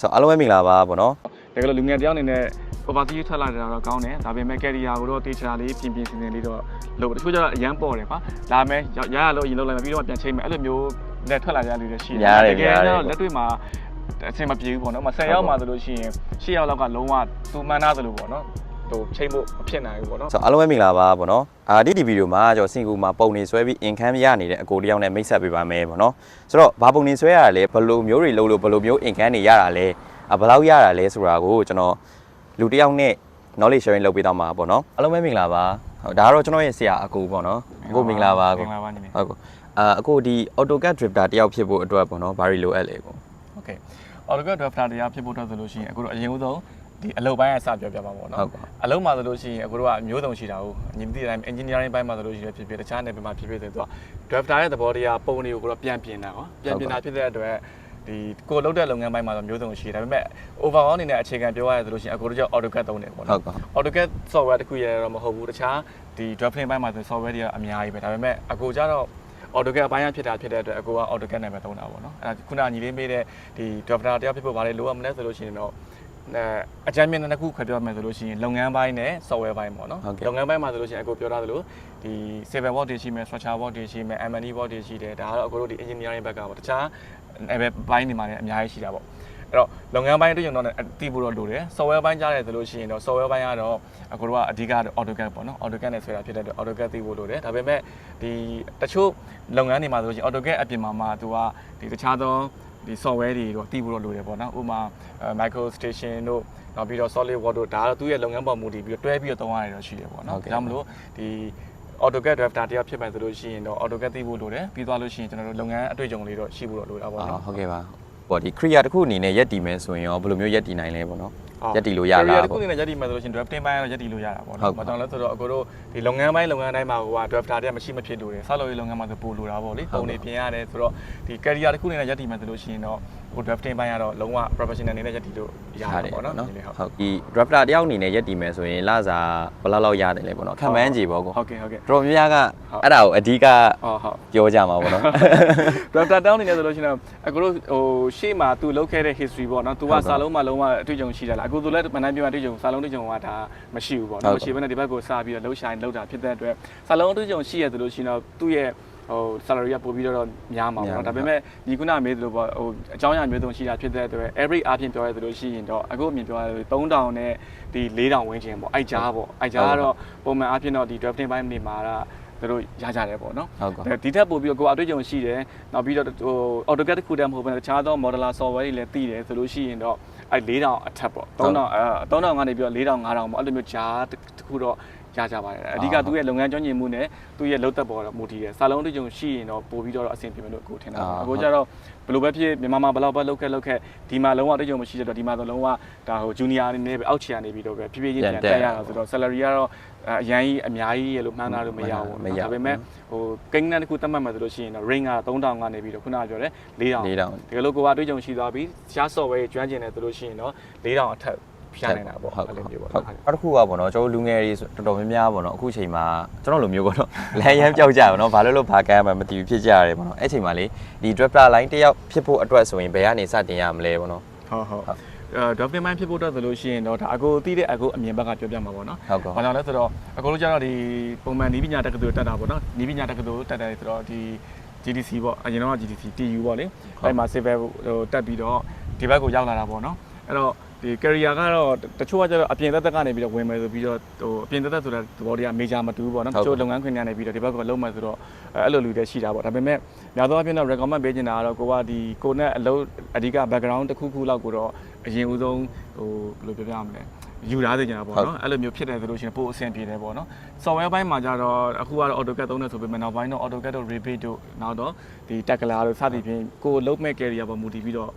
ဆိုတော့အားလုံးပဲမင်္ဂလာပါဗောနော်တကယ်လို့လူငယ်တယောက်အနေနဲ့ overseas ထွက်လာတာတော့ကောင်းတယ်ဒါပေမဲ့ career ကိုတော့တေချာလေးပြင်ပြင်စင်စင်လေးတော့လုပ်တချို့ကျတော့အရန်ပေါ်တယ်ကွာလာမယ်ရရလို့အရင်လုပ်လိုက်မယ်ပြီးတော့ပြန်ချိန်မယ်အဲ့လိုမျိုးနဲ့ထွက်လာကြတဲ့လူတွေရှိတယ်တကယ်တော့လက်တွေ့မှာအဆင်မပြေဘူးပေါ့နော်မ10ရောက်မှဆိုလို့ရှိရင်10ရောက်လောက်ကလုံးဝသူမှန်းသားသလိုပေါ့နော် ဟိုချိန်ဖို့မဖြစ်နိုင်ဘူးပေါ့နော်ဆိုတော့အားလုံးပဲမင်္ဂလာပါပေါ့နော်အာဒီဒီဗီဒီယိုမှာကျွန်တော်စင်ကူမှာပုံနေဆွဲပြီးအင်ကမ်ရနေတဲ့အကိုတယောက်နဲ့မိတ်ဆက်ပေးပါမယ်ပေါ့နော်ဆိုတော့ဘာပုံနေဆွဲရတာလဲဘယ်လိုမျိုးတွေလုပ်လို့ဘယ်လိုမျိုးအင်ကမ်တွေရတာလဲဘယ်လောက်ရတာလဲဆိုတာကိုကျွန်တော်လူတယောက်နဲ့ knowledge sharing လုပ်ပေးတော့မှာပေါ့နော်အားလုံးပဲမင်္ဂလာပါဟုတ်ဒါကတော့ကျွန်တော်ရဲ့ဆရာအကိုပေါ့နော်အကိုမင်္ဂလာပါအကိုမင်္ဂလာပါညီမဟုတ်ကိုအာအကိုဒီ AutoCAD drifter တယောက်ဖြစ်ဖို့အတွက်ပေါ့နော်ဘာတွေလိုအပ်လဲကို Okay AutoCAD drifter တရားဖြစ်ဖို့အတွက်ဆိုလို့ရှိရင်အခုတော့အရင်ဆုံး ဒီအလုပ်ပိုင်းအစပြောပြပါပေါ့နော်ဟုတ်ပါ အလုပ်မှာဆိုလို့ရှိရင်အခုတော့အမျိုးစုံရှိတာဟုတ်ညီမသိတဲ့အတိုင်း engineering ဘိုင်းမှာဆိုလို့ရှိရင်ဖြစ်ဖြစ်တခြားနယ်ပယ်မှာဖြစ်ဖြစ်ဆိုတော့ drafter ရဲ့သဘောတရားပုံတွေကိုကိုတော့ပြန်ပြင်တာကွာပြန်ပြင်တာဖြစ်တဲ့အတွက်ဒီကိုလုပ်တဲ့လုပ်ငန်းပိုင်းမှာဆိုမျိုးစုံရှိတယ်ဒါပေမဲ့ overall အနေနဲ့အခြေခံပြောရရဆိုလို့ရှိရင်အခုတော့ AutoCAD သုံးတယ်ပေါ့ဟုတ်နော်ကော AutoCAD software တစ်ခုရတော့မဟုတ်ဘူးတခြားဒီ drafting ဘိုင်းမှာဆို software တွေကအများကြီးပဲဒါပေမဲ့အခုကျတော့ AutoCAD အပိုင်းရဖြစ်တာဖြစ်တဲ့အတွက်အကိုက AutoCAD နာမည်သုံးတာပေါ့နော်အဲ့ဒါခုနညီလေးမေးတဲ့ဒီ drafter တယောက်ဖြစ်ဖို့ဗာလေလိုရမလဲဆိုလို့ရှိရင်တော့ အဲအကြမ်းမြင့်တစ်ခုခွဲပြောမယ်ဆိုလို့ရှိရင်လုပ်ငန်းပိုင်းနဲ့ software ပိုင်းပေါ့နော်လုပ်ငန်းပိုင်းမှာဆိုလို့ရှိရင်အကိုပြောထားသလိုဒီ civil work တွေရှိမယ် structure work တွေရှိမယ် M&E work တွေရှိတယ်ဒါကတော့အကိုတို့ဒီ engineering ဘက်ကပေါ့တခြားအဲဘပိုင်းတွေမှာလည်းအများကြီးရှိတာပေါ့အဲ့တော့လုပ်ငန်းပိုင်းအတွေ့အကြုံတော့အတိဖို့တော့လိုတယ် software ပိုင်းကြားတယ်ဆိုလို့ရှိရင်တော့ software ပိုင်းကတော့အခုတို့ကအဓိက AutoCAD ပေါ့နော် AutoCAD နဲ့ဆွဲတာဖြစ်တဲ့အတွက် AutoCAD သိဖို့လိုတယ်ဒါပေမဲ့ဒီတချို့လုပ်ငန်းတွေမှာဆိုလို့ရှိရင် AutoCAD အပြင်မှာမှသူကဒီတခြားသော ဒီ software တွေတော့သိဖို့တော့လိုတယ်ပေါ့နော်ဥပမာ micro station တို့နောက်ပြီးတော့ solid work တို့ဒါကတော့သူ့ရဲ့လုပ်ငန်းပေါ်မူတည်ပြီးတော့တွဲပြီးတော့သုံးရတယ်တော့ရှိတယ်ပေါ့နော်ဒါကြောင့်မလို့ဒီ AutoCAD drafter တယောက်ဖြစ်မယ်ဆိုလို့ရှိရင်တော့ AutoCAD သိဖို့လိုတယ်ပြီးသွားလို့ရှိရင်ကျွန်တော်တို့လုပ်ငန်းအတွေ့အကြုံလေးတော့ရှိဖို့တော့လိုတာပေါ့အာနော်ဟုတ်ကဲ့ပါဟောဒီ creator တစ်ခုအနေနဲ့ရက်တည်မယ်ဆိုရင်ရောဘယ်လိုမျိုးရက်တည်နိုင်လဲပေါ့နော် ရက်တည်လို့ရလား career ပေါ့တစ်ခုအနေနဲ့ရက်တည်မယ်ဆိုလို့ရှိရင် drafting ပိုင်းကတော့ရက်တည်လို့ရတာပေါ့ဟုတ်နော်ပါမတော်လဲဆိုတော့အကိုတို့ဒီလုပ်ငန်းပိုင်းလုပ်ငန်းတိုင်းမှာဟိုက drafter တွေကမရှိမဖြစ်လို့တယ်ဆောက်လုပ်ရေးလုပ်ငန်းမှာဆိုပို့လို့တာပေါ့လေပုံတွေပြင်ရတယ်ဆိုတော့ဒီ career တစ်ခုအနေနဲ့ရက်တည်မယ်ဆိုလို့ရှိရင်တော့ဟို drafting ပိုင်းကတော့လုံးဝ professional အနေနဲ့ရက်တည်လို့ရတာပေါ့နော်ဒီလေးဟုတ် ဟုတ်ဒီ drafter တယောက်အနေနဲ့ရက်တည်မယ်ဆိုရင်လစာဘယ်လောက်လောက်ရတယ်လဲပေါ့နော်ခံမှန်းကြည့်ပေါ့ကိုဟုတ်ကဲ့ဟုတ်ကဲ့တော်များများကဟုတ် အဲ့ဒါကိုအဓိကဟုတ်ဟုတ် ပြောကြမှာပေါ့နော် drafter down နေတယ်ဆိုလို့ရှိရင်တော့အခုတို့ဟိုရှေ့မှာ तू လောက်ခဲ့တဲ့ history ပေါ့နော် तू ကစာလုံးမှာလုံးဝအတွေ့အကြုံရှိတာလားအခု तू လည်းမနိုင်ပြမအတွေ့အကြုံစာလုံးအတွေ့အကြုံကဒါမရှိဘူးပေါ့နော်မရှိဘဲနဲ့ဒီဘက်ကိုစပြီးတော့လှုပ်ရှားလှုပ်တာဖြစ်တဲ့အတွက်စာလုံးအတွေ့အကြုံရှိရဆိုလို့ရှိရင်တော့သူ့ရဲ့ဟို salary ကပို့ပြီးတော့များမှာပေါ့နော်ဒါပေမဲ့ဒီခုနမေးသလိုပေါ့ဟိုအကြောင်းအရာမျိုးစုံရှိတာဖြစ်တဲ့အတွက် every အပြင်ပြောရသလိုရှိရင်တော့အခုအမြင်ပြောရသလို3000နဲ့ဒီ4000ဝန်းကျင်ပေါ့အိုက်ကြားပေါ့အိုက်ကြားကတော့ပုံမှန်အပြင်တော့ဒီ drafting ဘိုင်းနေမှာတော့သူ တို့ရကြတယ်ပေါ့နော်ဟုတ်ကောဒါဒီထက်ပို့ပြီးတော့ကိုယ်အတွေ့အကြုံရှိတယ်နောက်ပြီးတော့ဟို AutoCAD တစ်ခုတည်းမဟုတ်ဘဲတခြားသော modeler software တွေလည်းသိတယ်ဆိုလို့ရှိရင်တော့အဲ4000အထက်ပေါ့3000အဲ3000ကနေပြီးတော့4000 5000ပေါ့အဲ့လိုမျိုးဂျားတစ်ခုတော့ ရကြပါတယ်အဓိကသူ့ရဲ့လုပ်ငန်းကျွမ်းကျင်မှုနဲ့သူ့ရဲ့လုပ်သက်ပေါ်တော့မူတည်တယ်စာလုံးအတွေ့အကြုံရှိရင်တော့ပို့ပြီးတော့အဆင်ပြေမယ်လို့ကိုထင်တာပေါ့အခုကျတော့ဘယ်လိုပဲဖြစ်မြန်မာမှာဘယ်လောက်ပဲလုပ်ခဲ့လုပ်ခဲ့ဒီမှာလုံးဝအတွေ့အကြုံမရှိတဲ့တော့ဒီမှာတော့လုံးဝဒါဟို junior အနေနဲ့ပဲအောက်ခြေကနေပြီးတော့ပဲဖြည်းဖြည်းချင်းပြန်တက်ရတာဆိုတော့ salary ကတော့အရန်ကြီးအများကြီးရလို့မှန်းသားလို့မရဘူးဒါပေမဲ့ဟိုကိန်းနန်းတစ်ခုတတ်မှတ်မှဆိုလို့ရှိရင်တော့ ring က3000ကနေပြီးတော့ခုနကပြောတယ်4000 4000တကယ်လို့ကိုကအတွေ့အကြုံရှိသွားပြီးရှား software ကျွမ်းကျင်တယ်ဆိုလို့ရှိရင်တော့4000အထက် ဖြတ်နိုင်တာပေါ့ဟုတ်အဲ့ဟုတ်လိုမျိုးပေါ့ဟုတ်နောက်တစ်ခုကပေါ့နော်ကျွန်တော်လူငယ်တွေဆိုတော်တော်များများပေါ့နော်အခုချိန်မှာကျွန်တော်လိုမျိုးပေါ့နော်လမ်းရမ်းပြောက်ကြပါတော့ဘာလို့လို့ဘာကမ်းမှမသိဘူးဖြစ်ကြရတယ်ပေါ့နော်အဲ့ချိန်မှာလေဒီ drafter line တယောက်ဖြစ်ဖို့အတွက်ဆိုရင်ဘယ်ကနေစတင်ရမလဲပေါ့နော်ဟုတ်ဟုတ်အဲ drafting mind ဖြစ်ဖို့အတွက်ဆိုလို့ရှိရင်တော့ဒါအကိုသိတဲ့အကိုအမြင်ဘက်ကပြောပြမှာပေါ့နော်ဟုတ်ကောဘာကြောင့်လဲဆိုတော့အကိုတို့ကျတော့ဒီပုံမှန်နီးပညာတက္ကသိုလ်တက်တာပေါ့နော်နီးပညာတက္ကသိုလ်တက်တယ်ဆိုတော့ဒီ GDC ပေါ့အရင်တော့ GDC TU ပေါ့လေအဲ့မှာ civil ဟိုတက်ပြီးတော့ဒီဘက်ကိုရောက်လာတာပေါ့နော် အဲ့တော့ဒီ career ကတော့တချို့ကကျတော့အပြင်သက်သက်ကနေပြီးတော့ဝင်မယ်ဆိုပြီးတော့ဟိုအပြင်သက်သက်ဆိုတဲ့သဘောတရား major မတူဘူးပေါ့နော်တချို့လုပ်ငန်းခွင်တွေကနေပြီးတော့ဒီဘက်ကိုလုံးမယ်ဆိုတော့အဲ့လိုလူတွေရှိတာပေါ့ဒါပေမဲ့များသောအားဖြင့်တော့ recommend ပေးချင်တာကတော့ကိုကဒီကိုနဲ့အလုပ်အဓိက background တစ်ခုခုလောက်ကိုတော့အရင်ဦးဆုံးဟိုဘယ်လိုပြောပြရမလဲယူထားသေးကြတာပေါ့နော်အဲ့လိုမျိုးဖြစ်တယ်ဆိုလို့ရှိရင်ပို့အဆင်ပြေတယ်ပေါ့နော် software ဘိုင်းမှာကြတော့အခုကတော့ AutoCAD သုံးတယ်ဆိုပေမဲ့နောက်ပိုင်းတော့ AutoCAD တို့ Revit တို့နောက်တော့ဒီ Tekla တို့စသည်ဖြင့်ကိုယ်လုံးမဲ့ career ပေါ်မူတည်ပြီးတော့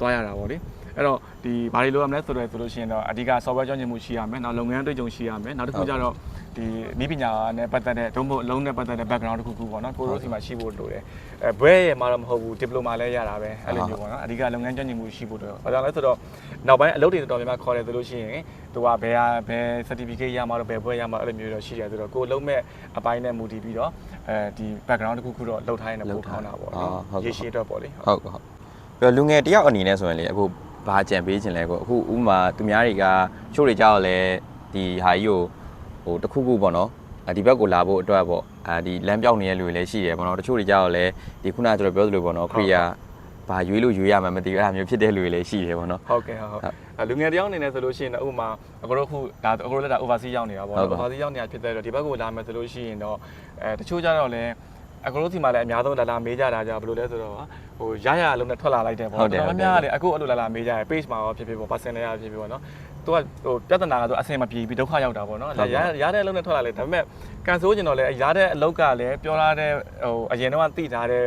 တွားရတာပေါ့လေ အဲ့တော့ဒီဘာတွေလိုရမလဲဆိုတော့ဆိုလို့ရှိရင်တော့အဓိက software ကျွမ်းကျင်မှုရှိရမယ်နောက်လုပ်ငန်းအတွေ့အကြုံရှိရမယ်နောက်တစ်ခုကျတော့ဒီဤပညာနဲ့ပတ်သက်တဲ့ဒုံမို့အလုံးနဲ့ပတ်သက်တဲ့ background တစ်ခုခုပေါ့နော်ကိုရိုးစီမှာရှိဖို့လိုတယ်အဲဘွဲရဲ့မှာတော့မဟုတ်ဘူး diploma လည်းရတာပဲအဲ့လိုမျိုးပေါ့နော်အဓိကလုပ်ငန်းကျွမ်းကျင်မှုရှိဖို့တော့ဘာကြောင့်လဲဆိုတော့နောက်ပိုင်းအလုပ်တွေတော်တော်များများခေါ်တယ်ဆိုလို့ရှိရင်သူကဘယ်ဟာဘယ် certificate ရမှာတော့ဘယ်ဘွဲရမှာအဲ့လိုမျိုးတော့ရှိတယ်ဆိုတော့ကိုယ်လုံးမဲ့အပိုင်းနဲ့မူတည်ပြီးတော့အဲဒီ background တစ်ခုခုတော့လောက်ထားရင်တော့ပိုကောင်းတာပေါ့နော်ရေရှည်အတွက်ပေါ့လေဟုတ်ကောဟုတ်ပြီးတော့လူငယ်တယောက်အနေနဲ့ဆိုရင်လေအခု ဘာကြံပေးခြင်းလဲကိုအခုဥပမာသူများတွေကချို့တွေကြောက်လဲဒီဟာကြီးကိုဟိုတစ်ခုခုပေါ့နော်အဒီဘက်ကိုလာဖို့အတွက်ပေါ့အာဒီလမ်းပြောင်းနေတဲ့လူတွေလည်းရှိတယ်ပေါ့နော်တချို့တွေကြောက်လဲဒီခုနကကျွန်တော်ပြောသလိုပေါ့နော်ခရီးယာဘာရွေးလို့ရွေးရမှာမသိဘူးအဲ့ဒါမျိုးဖြစ်တဲ့လူတွေလည်းရှိတယ်ပေါ့နော်ဟုတ်ကဲ့ဟုတ်ဟုတ်အဲလူငယ်တယောက်အနေနဲ့ဆိုလို့ရှိရင်တော့ဥပမာအကိုတို့ခုဒါအကိုတို့လည်းဒါ overseas ရောက်နေတာပေါ့ဟုတ်နော်ပါ overseas ရောက်နေတာဖြစ်တဲ့အတွက်ဒီဘက်ကိုလာမယ်ဆိုလို့ရှိရင်တော့အဲတချို့ကြတော့လည်း အကိုတို့စီမှာလည်းအများဆုံးလာလာမေးကြတာကြဘယ်လိုလဲဆိုတော့ဟိုရရအလုံးနဲ့ထွက်လာလိုက်တယ်ပေါ့ဟုတ်တယ်တော်တော်များများလည်းအခုအဲ့လိုလာလာမေးကြတယ် page မှာရောဖြစ်ဖြစ်ပေါ့ personal ရဖြစ်ဖြစ်ပေါ့နော်သူကဟိုပြဿနာကတော့အဆင်မပြေပြီးဒုက္ခရောက်တာပေါ့နော်ဟုတ်ပါရရတဲ့အလုံးနဲ့ထွက်လာလိုက်ဒါပေမဲ့ကန်ဆိုးကျင်တော့လည်းရတဲ့အလုံးကလည်းပြောရတဲ့ဟိုအရင်တော့သိထားတဲ့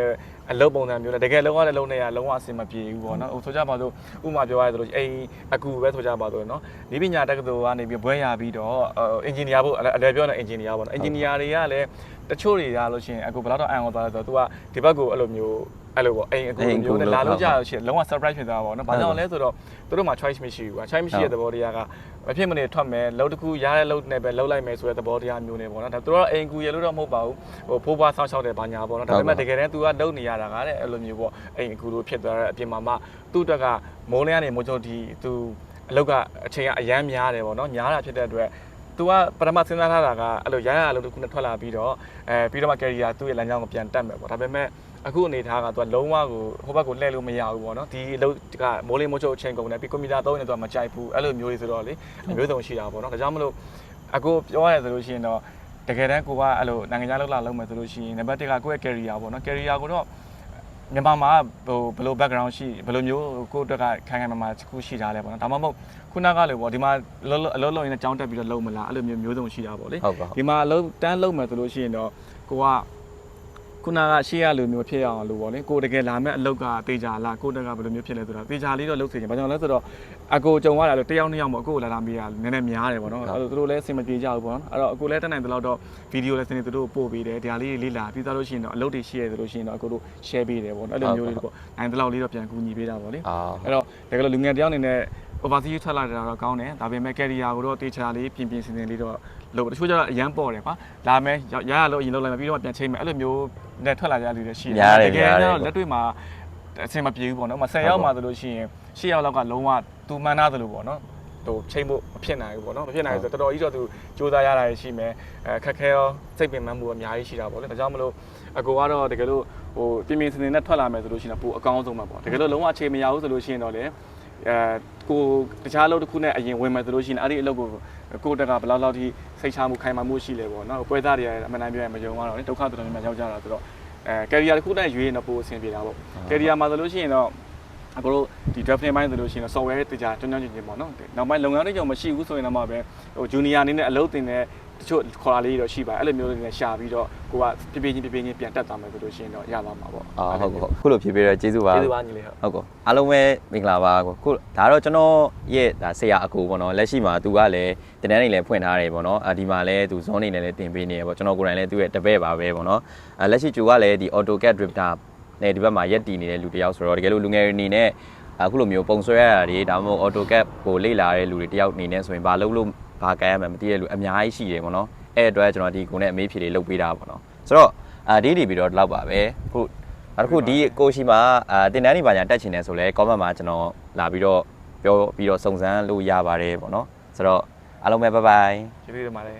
အလုပ်ပုံစံမျိုးနဲ့တကယ်လုံးဝတဲ့လုံးနဲ့ကလုံးဝအဆင်မပြေဘူးပေါ့နော်ဟိုဆိုကြပါစို့ဥပမာပြောရသလိုအိမ်အကူပဲဆိုကြပါစို့နော်ဒီပညာတက္ကသိုလ်ကနေပြီးဘွဲရပြီးတော့အင်ဂျင်နီယာဖို့အလဲပြောနေအင်ဂျင်နီယာပေါ့နော်အင်ဂျင်နီယာတွေကလည်းတချို့တွေရလို့ရှိရင်အခုဘယ်တော့အံ့ဩသွားလဲဆိုတော့ तू ကဒီဘက်ကိုအဲ့လိုမျိုးအဲ့လိုပေါ့အိမ်အကူမျိုးနဲ့လာလို့ကြာလို့ရှိရင်လုံးဝ surprise ဖြစ်သွားတာပေါ့နော်။ဘာကြောင့်လဲဆိုတော့သူတို့မှာ choice မရှိဘူးကွာ။ choice မရှိတဲ့သဘောတရားကမဖြစ်မနေထွက်မယ်လောက်တစ်ခုရတဲ့လောက်နဲ့ပဲလောက်လိုက်မယ်ဆိုတဲ့သဘောတရားမျိုးနဲ့ပေါ့နော်။ဒါသူတို့ကအိမ်ကူရလို့တော့မဟုတ်ပါဘူး။ဟိုဖိုးပွားဆောင်းရှောက်တဲ့ဘာညာပေါ့နော်။ဒါပေမဲ့တကယ်တမ်းသူကလုံနေရတာကတဲ့အဲ့လိုမျိုးပေါ့အိမ်အကူလို့ဖြစ်သွားတဲ့အပြင်မှာမှသူ့အတွက်ကမိုးလင်းကနေမိုးချုပ်ဒီသူအလောက်ကအချိန်ကအရန်များတယ်ပေါ့နော်။များတာဖြစ်တဲ့အတွက်သူကပထမစဉ်းစားထားတာကအဲ့လိုရရအလုပ်တစ်ခုနဲ့ထွက်လာပြီးတော့အဲပြီးတော့မှ career သူ့ရဲ့လမ်းကြောင်းကိုပြန်တက်မယ်ပေါ့ဒါပေမဲ့ အခုအနေထားက तू ကလုံးဝကိုဟိုဘက်ကိုလှည့်လို့မရဘူးပေါ့နော်ဒီအလုပ်ကမိုးလေးမိုးချုပ်အချိန်ကုန်တယ်ပြီးကွန်ပျူတာသုံးနေ तू ကမကြိုက်ဘူးအဲ့လိုမျိုးတွေဆိုတော့လေအမျိုးစုံရှိတာပေါ့နော်ဒါကြောင့်မလို့အခုပြောရရဆိုလို့ရှိရင်တော့တကယ်တမ်းကိုကအဲ့လိုနိုင်ငံခြားလောက်လာလုပ်မယ်ဆိုလို့ရှိရင်နံပါတ်1ကကိုယ့်ရဲ့ career ပေါ့နော် career ကိုတော့မြန်မာမှာဟိုဘယ်လို background ရှိဘယ်လိုမျိုးကိုယ့်အတွက်ကခိုင်ခိုင်မာမာတစ်ခုရှိထားလဲပေါ့နော်ဒါမှမဟုတ်ခုနကလေပေါ့ဒီမှာအလုပ်အလုပ်လုပ်ရင်းနဲ့ကြောင်းတက်ပြီးတော့လုပ်မလားအဲ့လိုမျိုးမျိုးစုံရှိတာပေါ့လေဟုတ်ပါဟုတ်ဒီမှာအလုပ်တန်းလုပ်မယ်ဆိုလို့ရှိရင်တော့ကိုက ခုနကရှေ့ရလိုမျိုးဖြစ်အောင်လို့ပေါ့လေကိုတကယ်လာမဲ့အလုပ်ကတေချာလားကိုတက်ကဘယ်လိုမျိုးဖြစ်လဲဆိုတော့တေချာလေးတော့လုပ်စေချင်ဘာကြောင့်လဲဆိုတော့အကိုကြုံရတာလို့တယောက်နှစ်ယောက်မို့အကိုကိုလာလာမေးရနည်းနည်းများတယ်ပေါ့နော်အဲ့လိုသူတို့လည်းအဆင်မပြေကြဘူးပေါ့နော်အဲ့တော့အကိုလည်းတက်နိုင်တဲ့လောက်တော့ဗီဒီယိုလည်းစနေသူတို့ပို့ပေးတယ်ဒါလေးတွေလေးလာပြီးသားလို့ရှိရင်တော့အလုပ်တွေရှိရဆိုလို့ရှိရင်တော့အကိုတို့ share ပေးတယ်ပေါ့နော်အဲ့လိုမျိုးလေးပေါ့နိုင်တဲ့လောက်လေးတော့ပြန်ကူညီပေးတာပေါ့လေအာအဲ့တော့တကယ်လို့လူငယ်တယောက်အနေနဲ့ overseas ထွက်လာတာတော့ကောင်းတယ်ဒါပေမဲ့ career ကိုတော့တေချာလေးပြင်ပြင်ဆင်ဆင်လေးတော့လုပ်တချို့ကျတော့အရန်ပေါ်တယ်ကွာလာမယ်ရရလို့အရင်လုပ်လိုက်မယ်ပြီးတော့ပြန်ချိန်မယ်အဲ့လိုမျိုးနဲ့ထွက်လာကြလူတွေရှိတကယ်တော့လက်တွေ့မှာအဆင်မပြေဘူးပေါ့နော်မ10ရောက်မှဆိုလို့ရှိရင်10ရောက်လောက်ကလုံးဝသူမှန်းသားသလိုပေါ့နော်ဟိုချိန်ဖို့မဖြစ်နိုင်ဘူးပေါ့နော်မဖြစ်နိုင်ဘူးဆိုတော့တော်တော်ကြီးတော့သူစူးစမ်းရတာရှိမယ်အဲခက်ခဲရောစိတ်ပင်ပန်းမှုအများကြီးရှိတာပေါ့လေဒါကြောင့်မလို့အကိုကတော့တကယ်လို့ဟိုပြင်ပြင်ဆင်ဆင်နဲ့ထွက်လာမယ်ဆိုလို့ရှိရင်ပိုအကောင်းဆုံးပဲပေါ့တကယ်လို့လုံးဝအချိန်မရဘူးဆိုလို့ရှိရင်တော့လေ အဲကိုတခြားအလုပ်တစ်ခုနဲ့အရင်ဝင်မယ်ဆိုလို့ရှိရင်အဲ့ဒီအလုပ်ကိုကိုတက်ကဘယ်လောက်လောက်ထိစိတ်ချမှုခိုင်မာမှုရှိလဲပေါ့နော်ပွဲသားတွေကအမှန်တမ်းပြောရင်မယုံတော့လေဒုက္ခတော်တော်များများရောက်ကြတာဆိုတော့အဲကယ်ရီယာတစ်ခုနဲ့ရွေးရင်တော့ပိုအဆင်ပြေတာပေါ့ကယ်ရီယာမှာဆိုလို့ရှိရင်တော့အခုတို့ဒီ development ပိုင်းဆိုလို့ရှိရင်တော့ software တကြားတွန်းတွန်းချင်းချင်းပေါ့နော်နောက်ပိုင်းလုပ်ငန်းတွေကြောင့်မရှိဘူးဆိုရင်တော့မှပဲဟို junior အနေနဲ့အလုပ်တင်တဲ့ တချို့ခေါ်လာလေးတော့ရှိပါတယ်အဲ့လိုမျိုးတွေနဲ့ရှာပြီးတော့ကိုကပြပြချင်းပြပြချင်းပြန်တက်သွားမယ်ဆိုလို့ရှိရင်တော့ရသွားမှာပေါ့အာဟုတ်ကဲ့ဟုတ်ခုလိုဖြေပေးရကျေးဇူးပါကျေးဇူးပါညီလေးဟုတ်ဟုတ်ကောအားလုံးပဲမင်္ဂလာပါကိုခုဒါတော့ကျွန်တော်ရဲ့ဒါဆရာအကူပေါ့နော်လက်ရှိမှာသူကလည်းတင်တန်းနေလည်းဖွင့်ထားတယ်ပေါ့နော်အဒီမှာလည်းသူဇွန်နေနဲ့လည်းတင်ပေးနေရပေါ့ကျွန်တော်ကိုယ်တိုင်လည်းသူ့ရဲ့တပည့်ပါပဲပေါ့နော်အလက်ရှိကျူကလည်းဒီ AutoCAD Drifter နဲ့ဒီဘက်မှာရက်တည်နေတဲ့လူတစ်ယောက်ဆိုတော့တကယ်လို့လူငယ်တွေအနေနဲ့အခုလိုမျိုးပုံဆွဲရတာတွေဒါမှမဟုတ် AutoCAD ကိုလေ့လာတဲ့လူတွေတယောက်အနေနဲ့ဆိုရင်ဘာလုပ်လို့ ဘာကဲရမှန်းမသိတဲ့လူအများကြီးရှိတယ်ပေါ့နော်အဲ့အတွက်ကျွန်တော်ဒီကိုနဲ့အမေးဖြေလေးလုပ်ပေးတာပေါ့နော်ဆိုတော့အာဒီဒီဗီဒီယိုဒီလောက်ပါပဲခုနောက်တစ်ခုဒီကိုရှိမှာအာတင်တန်းနေပါညာတက်ချင်တယ်ဆိုလဲ comment မှာကျွန်တော်လာပြီးတော့ပြောပြီးတော့စုံစမ်းလို့ရပါတယ်ပေါ့နော်ဆိုတော့အားလုံးပဲဘိုင်ဘိုင်ကျေးဇူးတင်ပါတယ်